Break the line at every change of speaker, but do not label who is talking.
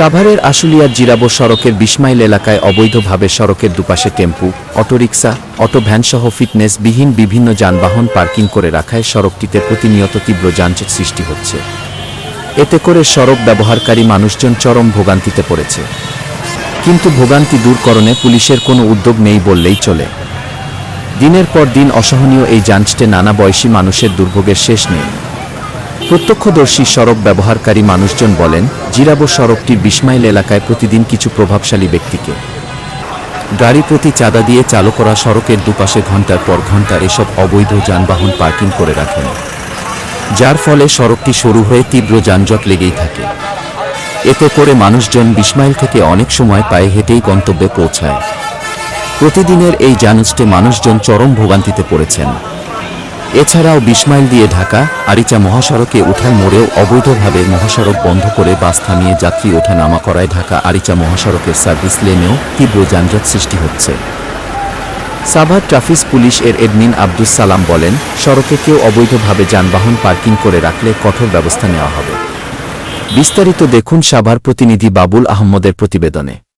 সাভারের আশুলিয়ার জিরাবো সড়কের বিসমাইল এলাকায় অবৈধভাবে সড়কের দুপাশে টেম্পু, অটোরিকশা অটো ভ্যানসহ ফিটনেসবিহীন বিভিন্ন যানবাহন পার্কিং করে রাখায় সড়কটিতে প্রতিনিয়ত তীব্র যানজট সৃষ্টি হচ্ছে। এতে করে সড়ক ব্যবহারকারী মানুষজন চরম ভোগান্তিতে পড়েছে। কিন্তু ভোগান্তি দূরকরণে পুলিশের কোনো উদ্যোগ নেই বললেই চলে। দিনের পর দিন অসহনীয় এই যাঞ্চটে নানা বয়সী মানুষের দুর্ভোগের শেষ নেই। প্রত্যক্ষদর্শী সড়ক ব্যবহারকারী মানুষজন বলেন, জিরাবো সড়কটির বিসমাইল এলাকায় প্রতিদিন কিছু প্রভাবশালী ব্যক্তিকে। গাড়ি প্রতি চাঁদা দিয়ে চালু করা সড়কের দুপাশে ঘণ্টার পর ঘণ্টা এসব অবৈধ যানবাহন পার্কিং করে রাখেন। যার ফলে সড়কটি সরু হয়ে তীব্র যানজট লেগেই থাকে। এতে করে মানুষজন বিসমাইল থেকে অনেক সময় পায়ে হেঁটেই গন্তব্যে পৌঁছায়। প্রতিদিনের এই জানুজটে মানুষজন চরম ভোগান্তিতে পড়েছেন। এছাড়াও বিসমাইল দিয়ে ঢাকা, আরিচা মহাসড়কে ওঠার মোড়েও অবৈধভাবে মহাসড়ক বন্ধ করে বাস থামিয়ে যাত্রী ওঠা নামা করায় ঢাকা, আরিচা মহাসড়কের সার্ভিস লেনেও তীব্র যানজট সৃষ্টি হচ্ছে। সাভার ট্রাফিক পুলিশ এর এডমিন আব্দুস সালাম বলেন, সড়কে কেউ অবৈধভাবে যানবাহন পার্কিং করে রাখলে কঠোর ব্যবস্থা নেওয়া হবে। বিস্তারিত দেখুন সাভার প্রতিনিধি বাবুল আহমদের প্রতিবেদনে।